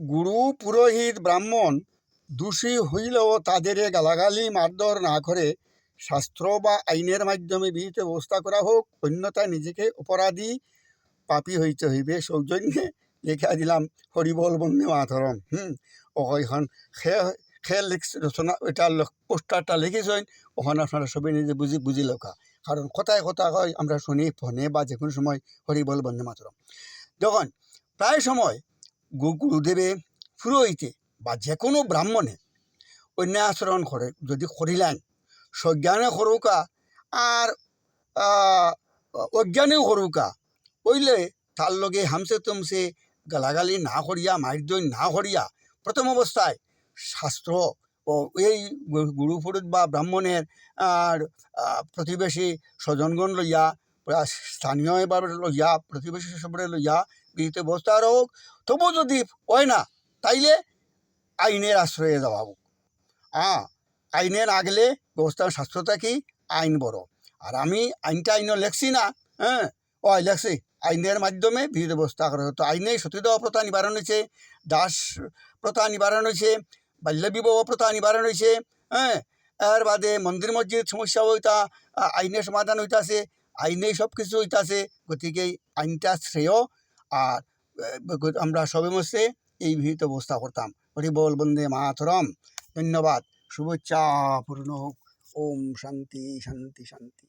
গুরু পুরোহিত ব্রাহ্মণ দোষী হইলেও তাদের গালাগালি, মারধর না করে শাস্ত্র বা আইনের মাধ্যমে বিহিত ব্যবস্থা করা হোক। অন্যথায় নিজেকে অপরাধী পাপি হইতে হইবে। সৌজন্যে লিখা দিলাম হরিবল বন্দে মাতরম হুম এখন খে খে লিখ- রচনা, এটা পোস্টারটা লিখেছেন, ওখানে আপনারা সবাই নিজে বুঝি বুঝি লেখা। কারণ কথায় কথা হয়, আমরা শুনি, ফোনে বা যে কোনো সময় হরিবল বন্দে মাতরম যখন প্রায় সময় গুরুদেবে পুরোহিতে বা যে কোনো ব্রাহ্মণে অন্যায় আচরণ করে যদি করিলেন সজ্ঞানে করুকা আর অজ্ঞানেও করুকা ওইলে তার লগে হামসে তুমসে গালাগালি না করিয়া মারদৈ না করিয়া প্রথম অবস্থায় শাস্ত্র ও এই গুরু বা ব্রাহ্মণের আর প্রতিবেশী স্বজনগণ লইয়া বা স্থানীয়ভাবে লইয়া প্রতিবেশী সবরে লইয়া বিহিত ব্যবস্থা হোক। তবু যদি হয় না, তাইলে আইনের আশ্রয়ে যাওয়া হোক। হ্যাঁ আইনের আগলে ব্যবস্থা শাস্ত্রটা কি? আইন বড়। আর আমি আইনটা আইনও লেখছি না হ্যাঁ? ও, আই লেখছি। আইনের মাধ্যমে বিহিত ব্যবস্থা করা হতো আইনে সতীদাহ প্রথা নিবারণ হয়েছে, দাস প্রথা নিবারণ হয়েছে বাল্যবিবাহ প্রথা নিবারণ হয়েছে হ্যাঁ? এর বাদে মন্দির মসজিদ সমস্যা হইতা আইনের সমাধান হইতাছে। আইনে সব কিছু আছে গতিকে আইনটা শ্রেয় আর আমরা সবে মধ্যে এই বিহিত অবস্থা করতাম। হরি বল, বন্দে মাথরম ধন্যবাদ। শুভেচ্ছা, পূর্ণ হোক। ওম শান্তি শান্তি শান্তি।